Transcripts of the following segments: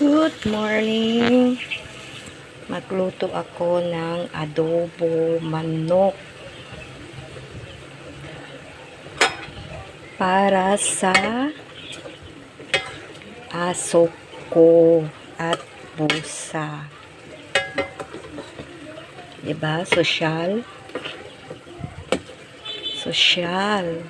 Good morning! Magluto ako ng adobo manok para sa aso ko at pusa. Diba? Sosyal. Sosyal.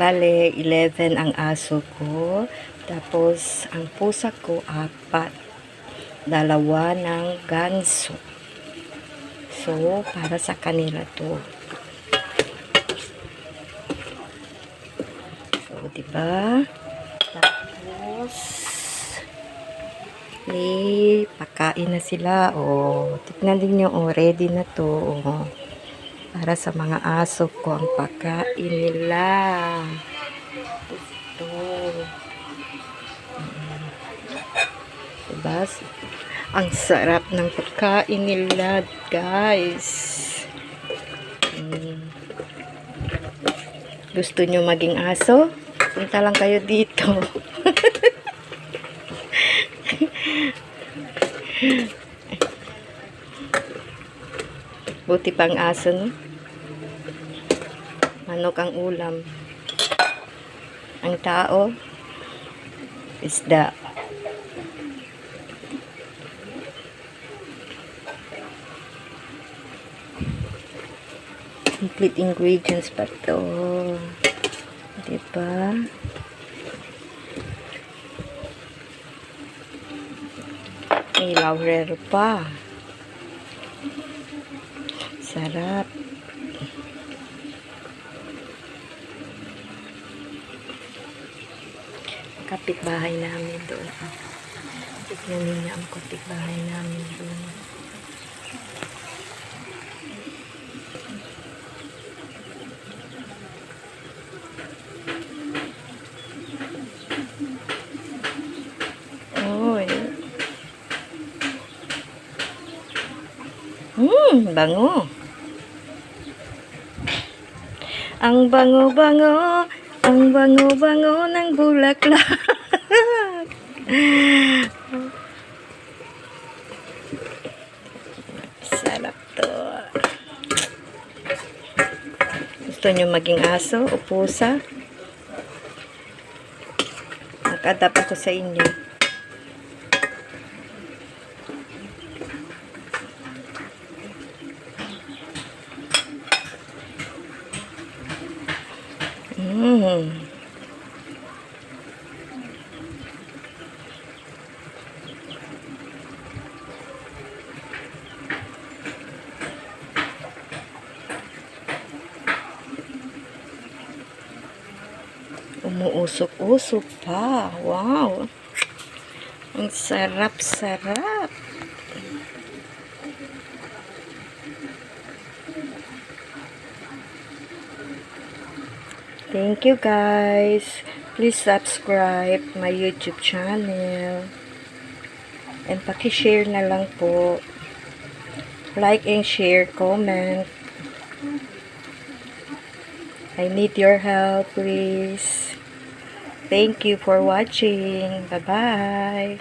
Bale, 11 ang aso ko. Tapos, ang pusa ko, apat. Dalawa ng ganso. So, para sa kanila to. So, diba? Tapos, eh, pakain na sila. O, tignan din nyo, oh, ready na to. Oh para sa mga aso ko ang pagkain nila. Ito. Diba? Ang sarap ng pagkain nila, guys. Mm. Gusto nyo maging aso? Punta lang kayo dito. Buti pang aso, no? Manok ang ulam. Ang tao, isda. Complete ingredients pa to. Diba? May laurero pa. Sarap. Kapitbahay namin doon. Ah. Tignan ninyo ang kapitbahay namin doon. Hmm, bango. Ang bango-bango, ang bango-bango ng bulaklak. Sarap to. Gusto nyo maging aso o pusa? Nakadap ako sa inyo. Mm. Umuusok-usok pa. Wow. Ang sarap-sarap. Thank you guys. Please subscribe my YouTube channel. And paki-share na lang po. Like and share, comment. I need your help, please. Thank you for watching. Bye-bye.